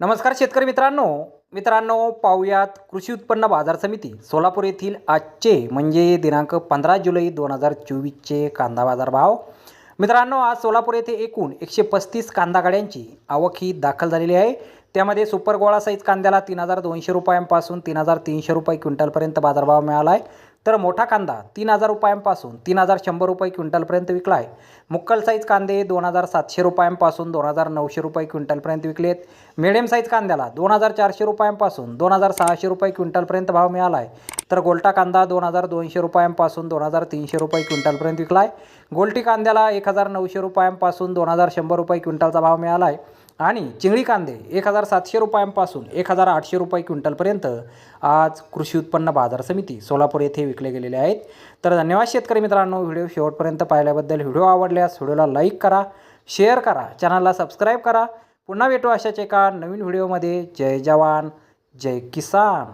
नमस्कार शेतकरी मित्रांनो. मित्रांनो पाहुयात कृषी उत्पन्न बाजार समिती सोलापूर येथील आजचे म्हणजे दिनांक पंधरा जुलै दोन हजार चोवीसचे कांदा बाजार भाव मित्रांनो आज सोलापूर येथे एकूण एकशे पस्तीस कांदा गाड्यांची आवक ही दाखल झालेली आहे. त्यामध्ये सुपर गोळा साईज कांद्याला तीन हजार दोनशे रुपयांपासून तीन हजार तीनशे रुपये क्विंटलपर्यंत बाजारभाव मिळाला आहे. तर मोठा कांदा तीन हजार रुपयांपासून तीन हजार शंभर रुपये क्विंटलपर्यंत विकला आहे. मुक्कल साईज कांदे दोन हजार सातशे रुपयांपासून दोन हजार नऊशे रुपये क्विंटलपर्यंत विकलेत मिडियम साईज कांद्याला दोन हजार चारशे रुपयांपासून दोन हजार सहाशे रुपये क्विंटलपर्यंत भाव मिळाला आहे. तर गोलटा कांदा दोन हजार दोनशे रुपयांपासून दोन हजार तीनशे रुपये क्विंटलपर्यंत विकला आहे. गोल्टी कांद्याला एक हजार नऊशे रुपयांपासून दोन हजार शंभर रुपये क्विंटलचा भाव मिळाला आहे. आणि चिंगळी कांदे एक हजार सातशे रुपयांपासून एक हजार आठशे रुपये क्विंटलपर्यंत आज कृषी उत्पन्न बाजार समिती सोलापूर येथे विकले गेलेले आहेत. तर धन्यवाद शेतकरी मित्रांनो व्हिडिओ शेवटपर्यंत पाहिल्याबद्दल व्हिडिओ आवडल्यास व्हिडिओला लाईक करा शेअर करा चॅनलला सबस्क्राईब करा. पुन्हा भेटू अशाच एका नवीन व्हिडिओमध्ये. जय जवान जय किसान.